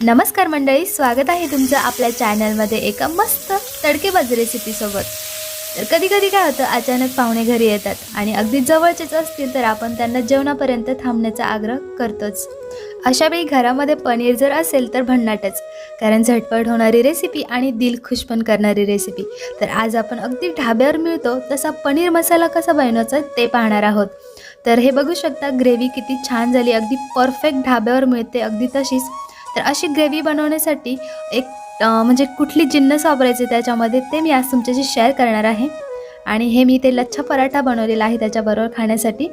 नमस्कार मंडळी स्वागत आहे तुमचं आपल्या चॅनलमध्ये एका मस्त तडकेबाज रेसिपीसोबत तर कधी कधी काय होतं अचानक पाहुणे घरी येतात आणि अगदी जवळचेच असतील तर आपण त्यांना जेवणापर्यंत थांबण्याचा आग्रह करतोच. अशा वेळी घरामध्ये पनीर जर असेल तर भन्नाटच कारण झटपट होणारी रेसिपी आणि दिल खुश पण करणारी रेसिपी तर आज आपण अगदी ढाब्यावर मिळतो तसा पनीर मसाला कसा बनवायचा ते पाहणार आहोत. तर हे बघू शकता ग्रेव्ही किती छान झाली अगदी परफेक्ट ढाब्यावर मिळते अगदी तशीच तर अशी ग्रेव्ही बनवण्यासाठी एक म्हणजे कुठली जिन्नस वापरायची त्याच्यामध्ये ते मी आज तुमच्याशी शेअर करणार आहे. आणि हे मी ते लच्छा पराठा बनवलेला आहे त्याच्याबरोबर खाण्यासाठी.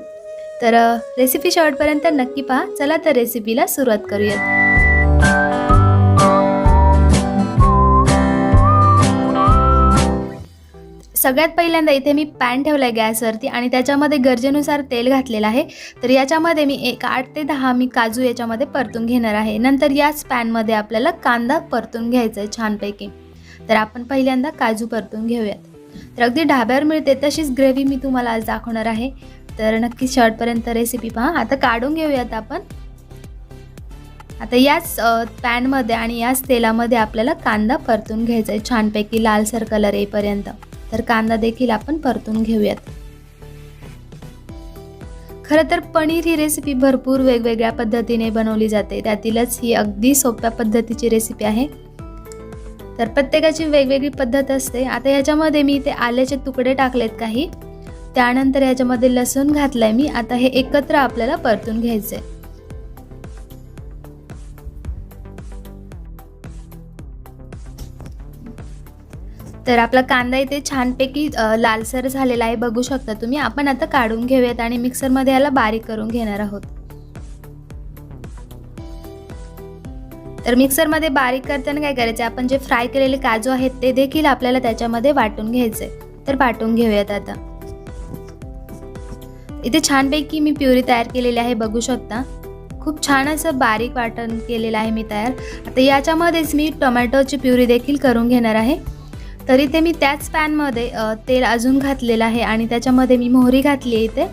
तर रेसिपी शेवटपर्यंत नक्की पहा. चला तर रेसिपीला सुरुवात करूयात. सगळ्यात पहिल्यांदा इथे मी पॅन ठेवला आहे गॅसवरती आणि त्याच्यामध्ये गरजेनुसार तेल घातलेलं आहे. तर याच्यामध्ये मी एक आठ ते दहा मी काजू याच्यामध्ये परतून घेणार आहे. नंतर याच पॅनमध्ये आपल्याला कांदा परतून घ्यायचा आहे छानपैकी. तर आपण पहिल्यांदा काजू परतून घेऊयात. तर अगदी ढाब्यावर मिळते तशीच ग्रेव्ही मी तुम्हाला आज दाखवणार आहे. तर नक्की शर्टपर्यंत रेसिपी पहा. आता काढून घेऊयात आपण. आता याच पॅनमध्ये आणि याच तेलामध्ये आपल्याला कांदा परतून घ्यायचा आहे छानपैकी लालसर कलर येईपर्यंत. तर कांदा देखील आपण परतून घेऊयात. खरं तर पनीर ही रेसिपी भरपूर वेगवेगळ्या पद्धतीने बनवली जाते. त्यातीलच ही अगदी सोप्या पद्धतीची रेसिपी आहे. तर प्रत्येकाची वेगवेगळी पद्धत असते. आता ह्याच्यामध्ये मी ते आल्याचे तुकडे टाकलेत काही. त्यानंतर ह्याच्यामध्ये लसूण घातलाय मी. आता हे एकत्र आपल्याला परतून घ्यायचे तर आपला कांदा इथे छानपैकी लालसर झालेला आहे बघू शकता तुम्ही. आपण आता काढून घेऊयात आणि मिक्सरमध्ये याला बारीक करून घेणार आहोत. तर मिक्सरमध्ये बारीक करताना काय करायचं आपण जे फ्राय केलेले काजू आहेत ते देखील आपल्याला त्याच्यामध्ये वाटून घ्यायचे तर वाटून घेऊयात आता. इथे छानपैकी मी प्युरी तयार केलेली आहे बघू शकता. खूप छान असं बारीक वाटण केलेलं आहे मी तयार. आता याच्यामध्येच मी टोमॅटोची प्युरी देखील करून घेणार आहे. तरी ते मी त्याच पॅनमध्ये तेल अजून घातलेलं आहे आणि त्याच्यामध्ये मी मोहरी घातली आहे इथे.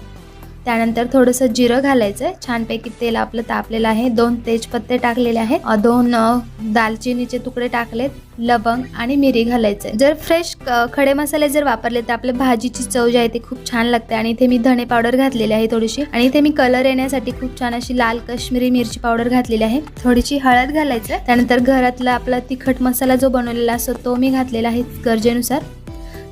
त्यानंतर थोडंसं जिरं घालायचं आहे छानपैकी तेल आपलं तापलेलं आहे. दोन तेजपत्ते टाकलेले आहे दोन दालचिनीचे तुकडे टाकलेत. लवंग आणि मिरी घालायचे जर फ्रेश खडे मसाले जर वापरले तर आपल्या भाजीची चव जी आहे ती खूप छान लागते. आणि इथे मी धणे पावडर घातलेली आहे थोडीशी. आणि इथे मी कलर येण्यासाठी खूप छान अशी लाल काश्मीरी मिरची पावडर घातलेली आहे. थोडीशी हळद घालायचं आहे. त्यानंतर घरातला आपला तिखट मसाला जो बनवलेला असतो तो मी घातलेला आहे गरजेनुसार.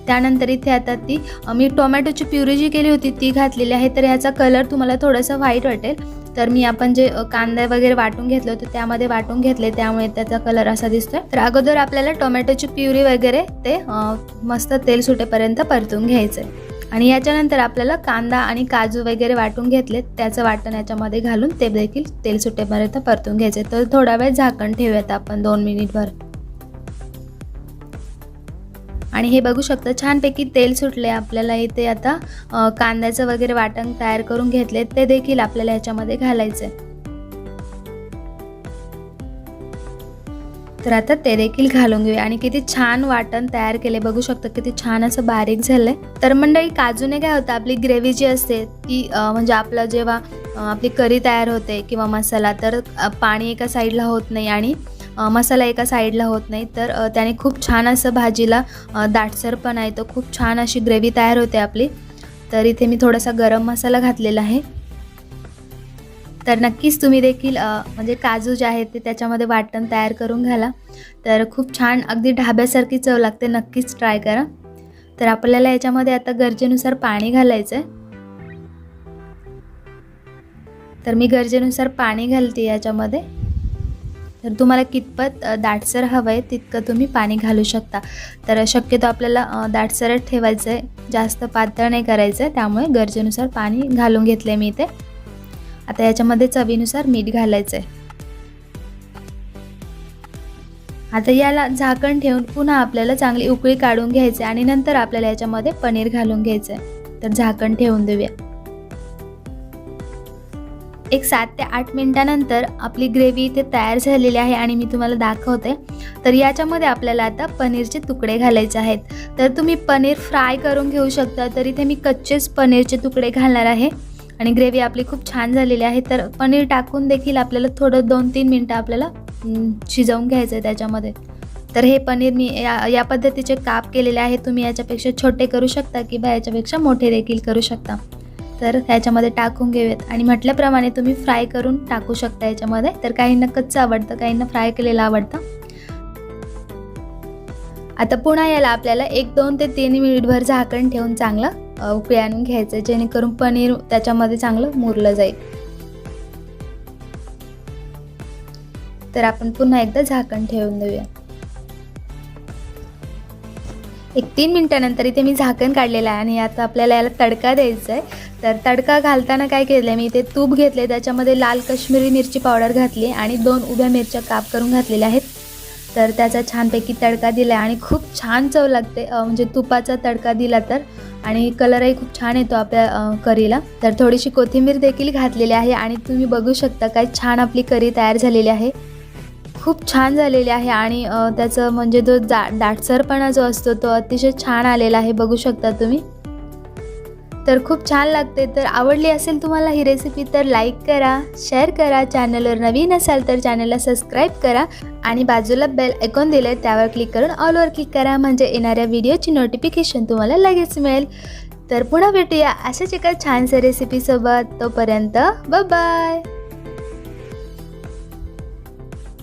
त्यानंतर इथे आता ती मी टोमॅटोची प्युरी जी केली होती ती घातलेली आहे. तर ह्याचा कलर तुम्हाला थोडासा व्हाईट वाटेल. तर मी आपण जे कांदा वगैरे वाटून घेतलं होतं त्यामध्ये वाटून घेतले. त्यामुळे त्याचा कलर असा दिसतोय. तर अगोदर आपल्याला टोमॅटोची प्युरी वगैरे ते मस्त तेल सुटेपर्यंत परतून घ्यायचं आहे आणि याच्यानंतर आपल्याला कांदा आणि काजू वगैरे वाटून घेतले त्याचं वाटण याच्यामध्ये घालून ते देखील तेल सुटेपर्यंत परतून घ्यायचे तर थोडा वेळ झाकण ठेवूयात आपण दोन मिनिटभर आणि हे बघू शकता छानपैकी तेल सुटले आपल्याला. इथे आता कांद्याचं वगैरे वाटण तयार करून घेतले ते देखील आपल्याला ह्याच्यामध्ये घालायचे तर आता ते देखील घालून घेऊया. आणि किती छान वाटण तयार केले बघू शकता किती छान असं बारीक झालंय. तर मंडळी काजूने काय होतं? आपली ग्रेव्ही जी असते ती म्हणजे आपलं जेव्हा आपली करी तयार होते किंवा मसाला तर पाणी एका साईडला होत नाही आणि मसाला एका साईडला होत नाही तर त्याने खूप छान असं भाजीला दाटसरपणा येतो खूप छान अशी ग्रेव्ही तयार होते आपली. तर इथे मी थोडासा गरम मसाला घातलेला आहे. तर नक्कीच तुम्ही देखील म्हणजे काजू जे आहेत ते त्याच्यामध्ये वाटण तयार करून घाला. तर खूप छान अगदी ढाब्यासारखी चव लागते नक्कीच ट्राय करा. तर आपल्याला याच्यामध्ये आता गरजेनुसार पाणी घालायचं आहे तर मी गरजेनुसार पाणी घालते याच्यामध्ये. तर तुम्हाला कितपत दाटसर हवं आहे तितकं तुम्ही पाणी घालू शकता. तर शक्यतो आपल्याला दाटसरच ठेवायचं आहे जास्त पातळ नाही करायचं आहे त्यामुळे गरजेनुसार पाणी घालून घेतलं आहे मी इथे. आता याच्यामध्ये चवीनुसार मीठ घालायचं आहे आता याला झाकण ठेवून पुन्हा आपल्याला चांगली उकळी काढून घ्यायची आणि नंतर आपल्याला याच्यामध्ये पनीर घालून घ्यायचं आहे तर झाकण ठेवून देऊया. एक सात ते आठ मिनटानंतर आपली ग्रेव्ही इथे तयार झालेली आहे आणि मी तुम्हाला दाखवते. तर याच्यामध्ये आपल्याला आता पनीरचे तुकडे घालायचे आहेत. तर तुम्ही पनीर फ्राय करून घेऊ शकता तर इथे मी कच्चेच पनीरचे तुकडे घालणार आहे. आणि ग्रेव्ही आपली खूप छान झालेली आहे. तर पनीर टाकून देखील आपल्याला थोडं दोन तीन मिनटं आपल्याला शिजवून घ्यायचं आहे त्याच्यामध्ये. तर हे पनीर मी या या पद्धतीचे काप केलेले आहे. तुम्ही याच्यापेक्षा छोटे करू शकता किंवा याच्यापेक्षा मोठे देखील करू शकता. तर ह्याच्यामध्ये टाकून घेऊयात. आणि म्हटल्याप्रमाणे तुम्ही फ्राय करून टाकू शकता याच्यामध्ये. तर काहींना कच्चं आवडतं काहींना फ्राय केलेलं आवडतं. आता पुन्हा याला आपल्याला एक दोन ते तीन मिनिटभर झाकण ठेवून चांगलं उकळी आणून घ्यायचं जेणेकरून पनीर त्याच्यामध्ये चांगलं मुरलं जाईल. तर आपण पुन्हा एकदा झाकण ठेवून देऊया. एक तीन मिनटानंतर इथे मी झाकण काढलेलं आहे आणि आता आपल्याला याला तडका द्यायचा आहे. तर तडका घालताना काय केलं आहे मी इथे तूप घेतले त्याच्यामध्ये लाल कश्मीरी मिरची पावडर घातली आणि दोन उभ्या मिरच्या काप करून घातलेल्या आहेत. तर त्याचा छानपैकी तडका दिला आहे आणि खूप छान चव लागते म्हणजे तुपाचा तडका दिला तर. आणि कलरही खूप छान येतो आपल्या करीला. तर थोडीशी कोथिंबीर देखील घातलेली आहे आणि तुम्ही बघू शकता काय छान आपली करी तयार झालेली आहे. खूप छान झालेली आहे आणि त्याचं म्हणजे जो जा दाटसरपणा जो असतो तो अतिशय छान आलेला आहे बघू शकता तुम्ही. तर खूप छान लागते. तर आवडली असेल तुम्हाला ही रेसिपी तर लाईक करा शेअर करा. चॅनलवर नवीन असाल तर चॅनलला सबस्क्राईब करा. आणि बाजूला बेल ऐकून दिले त्यावर क्लिक करून ऑलवर क्लिक करा. म्हणजे येणाऱ्या व्हिडिओची नोटिफिकेशन तुम्हाला लगेच मिळेल. तर पुन्हा भेटूया अशाच एका छानशा रेसिपीसोबत तोपर्यंत बाय